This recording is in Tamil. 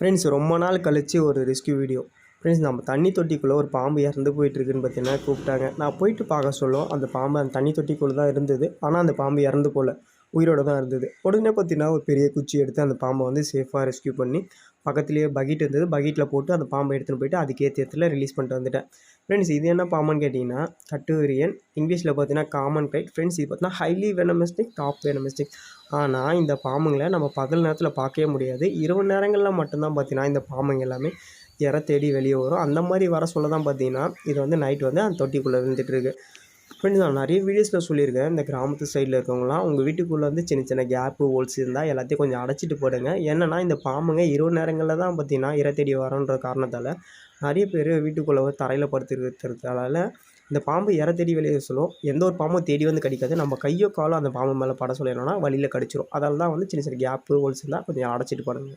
ஃப்ரெண்ட்ஸ் ரொம்ப நாள் கழித்து ஒரு ரெஸ்க்யூ வீடியோ ஃப்ரெண்ட்ஸ் நம்ம தண்ணி தொட்டிக்குள்ளே ஒரு பாம்பு இறந்து போயிட்டுருக்குன்னு பார்த்தீங்கன்னா கூப்பிட்டாங்க. நான் போயிட்டு பார்க்க சொல்லும் அந்த பாம்பு அந்த தண்ணி தொட்டிக்குள்ளே தான் இருந்தது. ஆனால் அந்த பாம்பு இறந்து போகல உயிரோடு தான் இருந்தது. உடனே பார்த்தீங்கன்னா ஒரு பெரிய குச்சி எடுத்து அந்த பாம்பை வந்து சேஃபாக ரெஸ்க்யூ பண்ணி பக்கத்துலேயே பக்கெட் இருந்தது. பக்கெட்டில் போட்டு அந்த பாம்பை எடுத்துகிட்டு போயிட்டு அதுக்கேற்ற இடத்துல ரிலீஸ் பண்ணிட்டு வந்துட்டேன். ஃப்ரெண்ட்ஸ் இது என்ன பாம்புன்னு கேட்டிங்கன்னா கட்டுவிரியன் இங்கிலீஷில் பார்த்தீங்கன்னா காமன் கைட் ஃப்ரெண்ட்ஸ் இது பார்த்தீங்கன்னா ஹைலி வெனமிஸ்டிக் டாப் வெனமிஸ்டிக் ஆனால் இந்த பாம்புங்களை நம்ம பகல் நேரத்தில் பார்க்கவே முடியாது. இரவு நேரங்களில் மட்டும்தான் பார்த்தீங்கன்னா இந்த பாம்புங்க எல்லாமே இற தேடி வெளியே வரும். அந்த மாதிரி வர சொல்ல தான் பார்த்தீங்கன்னா இது வந்து நைட் வந்து அந்த தொட்டிக்குள்ளே இருந்துகிட்டு இருக்குது ஃப்ரெண்ட்ஸ் நான் நிறைய வீடியோஸில் சொல்லியிருக்கேன். இந்த கிராமத்து சைடில் இருக்கவங்களாம் உங்கள் வீட்டுக்குள்ளே வந்து சின்ன சின்ன கேப்பு ஹோல்ஸ் இருந்தால் எல்லாத்தையும் கொஞ்சம் அடைச்சிட்டு போடுங்க. என்னென்னா இந்த பாம்புங்க இரவு நேரங்களில் தான் பார்த்தீங்கன்னா இரை தேடி வரோன்ற காரணத்தால் நிறைய பேர் வீட்டுக்குள்ளே வந்து தரையில் படுத்துருக்கிறதால இந்த பாம்பு இற தேடி வெளியே சொல்லும். எந்த ஒரு பாம்பும் தேடி வந்து கடிக்காது. நம்ம கையோ காலோ அந்த பாம்பு மேலே பட சொல்லிடணும்னா வழியில் கடிச்சிரும். அதால் தான் வந்து சின்ன சின்ன கேப்பு ஹோல்ஸ் இருந்தால் கொஞ்சம் அடைச்சிட்டு போடுங்க.